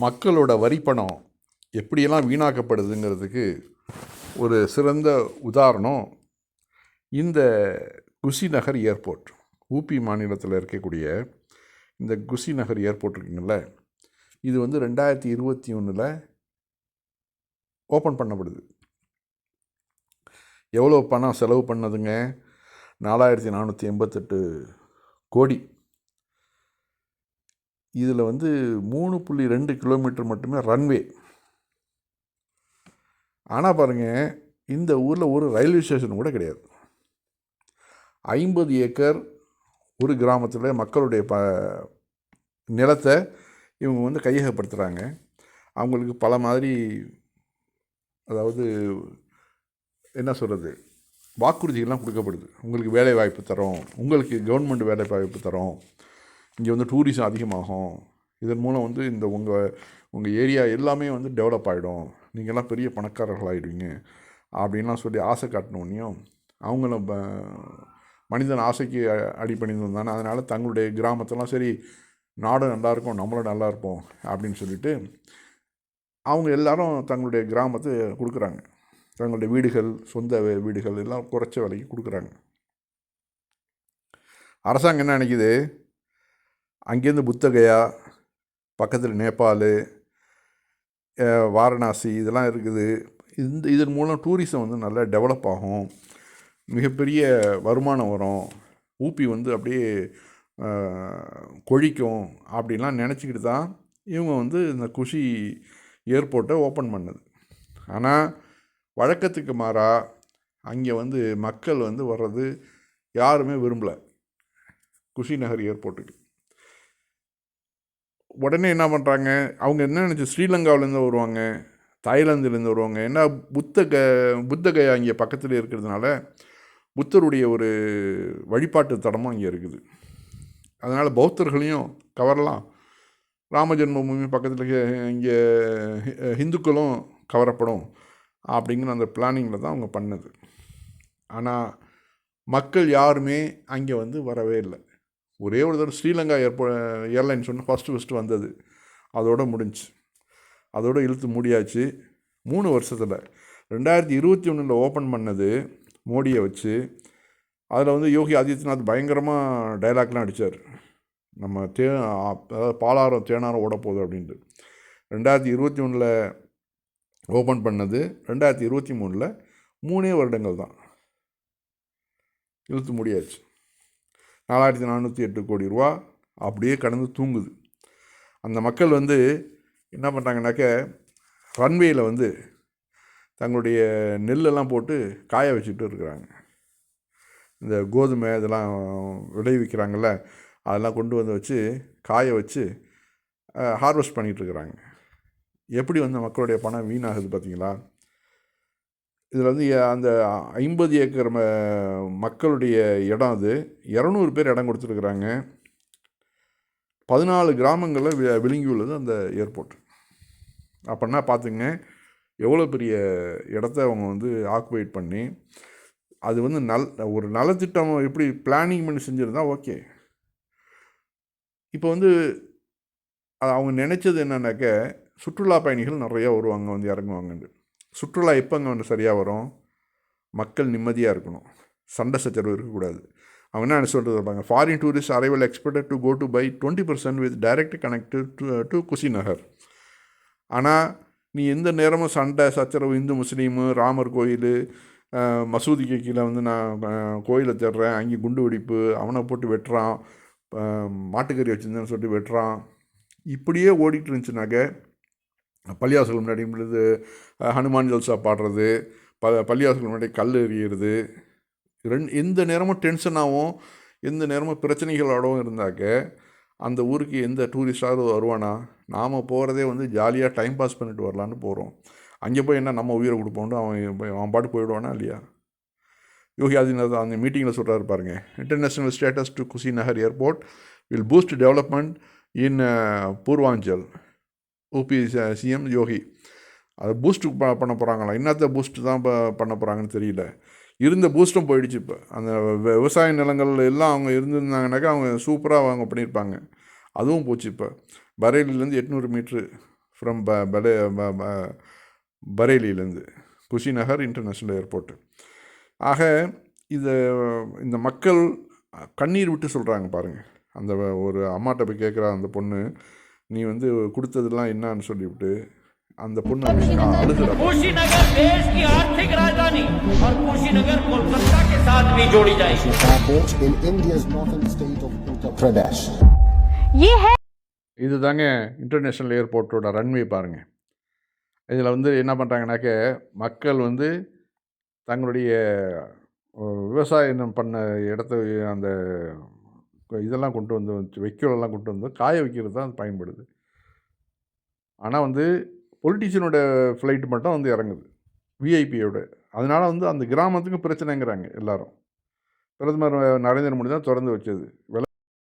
மக்களோட வரிப்பணம் எப்படியெல்லாம் வீணாக்கப்படுதுங்கிறதுக்கு ஒரு சிறந்த உதாரணம் இந்த குசிநகர் ஏர்போர்ட். ஊபி மாநிலத்தில் இருக்கக்கூடிய இந்த குசிநகர் ஏர்போர்ட் இருக்குங்கள இது வந்து ரெண்டாயிரத்தி இருபத்தி ஒன்றில் ஓப்பன் பண்ணப்படுது. எவ்வளோ பணம் செலவு பண்ணதுங்க? நாலாயிரத்தி நானூற்றி எண்பத்தெட்டு கோடி. இதில் வந்து மூணு புள்ளி ரெண்டு கிலோமீட்டர் மட்டுமே ரன்வே ஆனால் பாருங்கள் இந்த ஊரில் ஒரு ரயில்வே ஸ்டேஷன் கூட கிடையாது. ஐம்பது ஏக்கர் ஒரு கிராமத்தில் மக்களுடைய ப நிலத்தை இவங்க வந்து கையகப்படுத்துகிறாங்க அவங்களுக்கு பல மாதிரி அதாவது என்ன சொல்கிறது வாக்குறுதிகள்லாம் கொடுக்கப்படுது. உங்களுக்கு வேலை வாய்ப்பு தரோம். உங்களுக்கு கவர்மெண்ட் வேலை வாய்ப்பு தரோம். இங்கே வந்து டூரிசம் அதிகமாகும். இதன் மூலம் வந்து இந்த உங்கள் உங்கள் ஏரியா எல்லாமே வந்து டெவலப் ஆகிடும் நீங்கள்லாம் பெரிய பணக்காரர்கள் ஆகிடுவீங்க அப்படின்லாம் சொல்லி ஆசை காட்டினோடனையும் அவங்களும் ப- மனிதன் ஆசைக்கு அ- அடிபணிந்து தானே அதனால் தங்களுடைய கிராமத்தெல்லாம் சரி நாடும் நல்லா இருக்கும் நம்மளும் நல்லா இருப்போம் அப்படின்னு சொல்லிட்டு அவங்க எல்லாரும் தங்களுடைய கிராமத்தை கொடுக்குறாங்க. தங்களுடைய வீடுகள் சொந்த வீடுகள் எல்லாம் குறைச்ச விலைக்கு கொடுக்குறாங்க. அரசாங்கம் என்ன நினைக்குது? அங்கேருந்து புத்தகையா? பக்கத்தில் நேபாள் வாரணாசி இதெல்லாம் இருக்குது. இந்த இதன் மூலம் டூரிசம் வந்து நல்லா டெவலப் ஆகும். மிகப்பெரிய வருமானம் வரும். ஊபி வந்து அப்படியே கொழிக்கும் அப்படின்லாம் நினச்சிக்கிட்டு தான் இவங்க வந்து இந்த குஷி ஏர்போர்ட்டை ஓப்பன் பண்ணுது. ஆனால் வழக்கத்துக்கு மாறாக அங்கே வந்து மக்கள் வந்து வர்றது யாருமே விரும்பலை. குஷி நகர் ஏர்போர்ட்டுக்கு. உடனே என்ன பண்ணுறாங்க அவங்க என்ன நினச்சி ஸ்ரீலங்காவிலேருந்து வருவாங்க? தாய்லாந்துலேருந்து வருவாங்க. ஏன்னா புத்த க புத்த கயா இங்கே பக்கத்தில் இருக்கிறதுனால புத்தருடைய ஒரு வழிபாட்டு தடமும் அங்கே இருக்குது. அதனால் பௌத்தர்களையும் கவரலாம். ராம ஜென்மபூமி பக்கத்தில் இங்கே ஹிந்துக்களும் கவரப்படும் அப்படிங்கிற அந்த பிளானிங்கில் தான் அவங்க பண்ணது. ஆனால் மக்கள் யாருமே அங்கே வந்து வரவே இல்லை. ஒரே ஒரு தடவை ஸ்ரீலங்கா ஏர்போ ஏர்லைன்ஸ் ஒன்று ஃபஸ்ட்டு ஃபஸ்ட்டு வந்தது. அதோட முடிஞ்சுச்சு. அதோட இழுத்து மூடியாச்சு. மூணு வருஷத்தில். ரெண்டாயிரத்தி இருபத்தி ஒன்றில் ஓப்பன் பண்ணது மோடியை வச்சு. அதில் வந்து யோகி ஆதித்யநாத் பயங்கரமாக டைலாக்லாம் அடித்தார் நம்ம தே அதாவது பாலாரம் தேனாரம் ஓட போகுது அப்படின்ட்டு. ரெண்டாயிரத்தி இருபத்தி ஒன்றில் ஓப்பன் பண்ணது. ரெண்டாயிரத்தி இருபத்தி மூணில் மூணே வருடங்கள் தான். இழுத்து முடியாச்சு. நாலாயிரத்தி நானூற்றி எட்டு கோடி ரூபா அப்படியே கடந்து தூங்குது. அந்த மக்கள் வந்து என்ன பண்ணுறாங்கனாக்க ரன்வேயில் வந்து தங்களுடைய நெல்லெல்லாம் போட்டு காய வச்சுட்டு இருக்கிறாங்க. இந்த கோதுமை இதெல்லாம் விளைவிக்கிறாங்கள்ல அதெல்லாம் கொண்டு வந்து வச்சு காய வச்சு ஹார்வெஸ்ட் பண்ணிகிட்டு இருக்கிறாங்க. எப்படி வந்து மக்களுடைய பணம் வீணாகுது பார்த்தீங்களா? இதில் வந்து அந்த ஐம்பது ஏக்கர் ம- மக்களுடைய இடம் அது. இரநூறு பேர் இடம் கொடுத்துருக்குறாங்க. பதினாலு கிராமங்களில் வி- விழுங்கி உள்ளது அந்த ஏர்போர்ட். அப்படின்னா பார்த்துங்க எவ்வளோ பெரிய இடத்த அவங்க வந்து ஆக்குபைட் பண்ணி அது வந்து நல் ஒரு நலத்திட்டம் எப்படி பிளானிங் பண்ணி செஞ்சுருந்தா ஓகே. இப்போ வந்து அது அவங்க நினச்சது என்னன்னாக்க சுற்றுலா பயணிகள் நிறையா வருவாங்க வந்து இறங்குவாங்கன்னு சுற்றுலா எப்போங்க வந்து சரியாக வரும்? மக்கள் நிம்மதியாக இருக்கணும். சண்டை சச்சரவு இருக்கக்கூடாது. அவங்க என்ன சொல்கிறது இருப்பாங்க foreign tourist arrival expected to go to by twenty percent with direct connected to to Kushinagar ஆனால் நீ எந்த நேரமும் சண்டை சச்சரவு இந்து முஸ்லீமு ராமர் கோயில் மசூதிக்கு கீழே வந்து நான் கோயிலை தேடுறேன். அங்கே குண்டு வெடிப்பு அவனை போட்டு வெட்டுறான். மாட்டுக்கறி வச்சுருந்தேன்னு சொல்லிட்டு வெட்டுறான். இப்படியே ஓடிட்டு இருந்துச்சுனாக்க பள்ளியாசல் முன்னாடி பொழுது ஹனுமான் ஜல்சா பாடுறது ப பள்ளியாசல் முன்னாடி கல் எறிகிறது ரெண்டு எந்த நேரமும் டென்ஷனாகவும் எந்த நேரமும் பிரச்சனைகளோடவும் இருந்தாக்க அந்த ஊருக்கு எந்த டூரிஸ்டாவது வருவானா? நாம் போகிறதே வந்து ஜாலியாக டைம் பாஸ் பண்ணிட்டு வரலான்னு போகிறோம் அங்கே போய் என்ன நம்ம உயிரை கொடுப்போம்னு அவன் போய் அவன் பாட்டு போயிடுவானா இல்லையா? யோகி ஆதித்யநாத் அந்த மீட்டிங்கில் சொல்கிறாரு பாருங்க international status to Kushinagar airport will boost development in Purvanchal OPS CM Yogi அதை பூஸ்ட்டு ப பண்ண போகிறாங்களா என்னத்த பூஸ்ட் தான் இப்போ பண்ண போகிறாங்கன்னு தெரியல. இருந்த பூஸ்ட்டும் போயிடுச்சு இப்போ. அந்த விவசாய நிலங்கள் எல்லாம் அவங்க இருந்திருந்தாங்கனாக்கா அவங்க சூப்பராக அவங்க பண்ணியிருப்பாங்க. அதுவும் போச்சு இப்போ. பரேலிலேருந்து எட்நூறு மீட்ரு ஃப்ரம் ப பலே பரேலியிலேருந்து குஷிநகர் இன்டர்நேஷ்னல் ஏர்போர்ட்டு ஆக இதை இந்த மக்கள் கண்ணீர் விட்டு சொல்கிறாங்க பாருங்கள் அந்த ஒரு அம்மாட்ட போய் கேட்குற அந்த பொண்ணு நீ வந்து கொடுத்ததுலாம் என்னன்னு சொல்லிவிட்டு அந்த பொண்ணு இது தாங்க இன்டர்நேஷ்னல் ஏர்போர்ட்டோட ரன்வே பாருங்கள் இதில் வந்து என்ன பண்ணுறாங்கனாக்க மக்கள் வந்து தங்களுடைய விவசாயம் பண்ண இடத்த அந்த இதெல்லாம் கொண்டு வந்து வச்சு வைக்கோலெல்லாம் கொண்டு வந்து காய வைக்கிறது தான் பயன்படுது. ஆனால் வந்து பொலிட்டிஷியனோட ஃப்ளைட் மட்டும் வந்து இறங்குது. விஐபியோட அதனால் வந்து அந்த கிராமத்துக்கு பிரச்சனைங்கிறாங்க எல்லாரும். பிரதமர் நரேந்திர மோடி தான் திறந்து வச்சது.